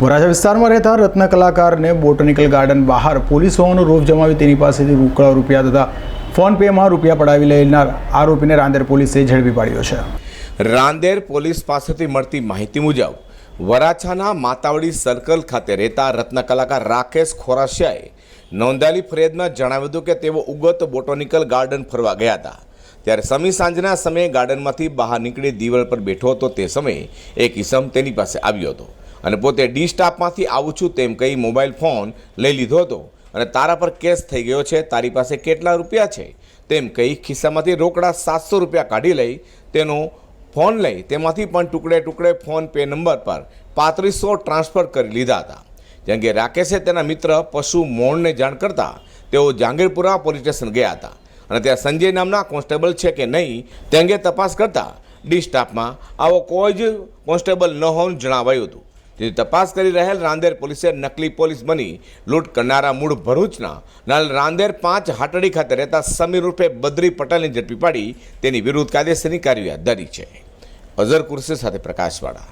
વરાછા વિસ્તારમાં રહેતા રત્ન કલાકારને બોટનિકલ ગાર્ડન બહાર પોલીસ હોવાનું રોપ જમાવી તેની પાસેથી રોકડા રૂપિયા તથા ફોન પેમાં રૂપિયા પડાવી લેનાર આરોપીને રાંદેર પોલીસે ઝડપી પાડ્યો છે. રાંદેર પોલીસ પાસેથી મળતી માહિતી મુજબ, વરાછાના માતાવડી સર્કલ ખાતે રહેતા રત્ન કલાકાર રાકેશ ખોરાશિયાએ નોંધાયેલી ફરિયાદમાં જણાવ્યું હતું કે તેઓ ઉગત બોટોનિકલ ગાર્ડન ફરવા ગયા હતા. ત્યારે સમી સાંજના સમયે ગાર્ડનમાંથી બહાર નીકળી દિવાલ પર બેઠો હતો. તે સમયે એક ઇસમ તેની પાસે આવ્યો હતો. અને પોતે ડી સ્ટાફમાંથી આવું છું તેમ કહી મોબાઈલ ફોન લઈ લીધો હતો. અને તારા પર કેસ થઈ ગયો છે, તારી પાસે કેટલા રૂપિયા છે? તેમ કહી ખિસ્સામાંથી રોકડા સાતસો રૂપિયા કાઢી લઈ તેનો ફોન લઈ તેમાંથી પણ ટુકડે ટુકડે ફોન પે નંબર પર પાંત્રીસો ટ્રાન્સફર કરી લીધા હતા. જેમ કે રાકેશે તેના મિત્ર પશુ મોણને જાણ કરતા તેઓ જાંગીરપુરા પોલીસ સ્ટેશન ગયા હતા. અને ત્યાં સંજય નામના કોન્સ્ટેબલ છે કે નહીં તે અંગે તપાસ કરતા ડી સ્ટાફમાં આવો કોઈ જ કોન્સ્ટેબલ ન હોવાનું જણાવાયું હતું. તેથી તપાસ કરી રહેલ રાંદેર પોલીસે નકલી પોલીસ બની લૂંટ કરનારા મૂળ ભરૂચના રાંદેર પાંચ હાટડી ખાતે રહેતા સમીર રૂપે બદ્રી પટેલને ઝડપી પાડી તેની વિરુદ્ધ કાયદેસરની કાર્યવાહી ધરી છે. અઝર કુરશી સાથે પ્રકાશવાળા.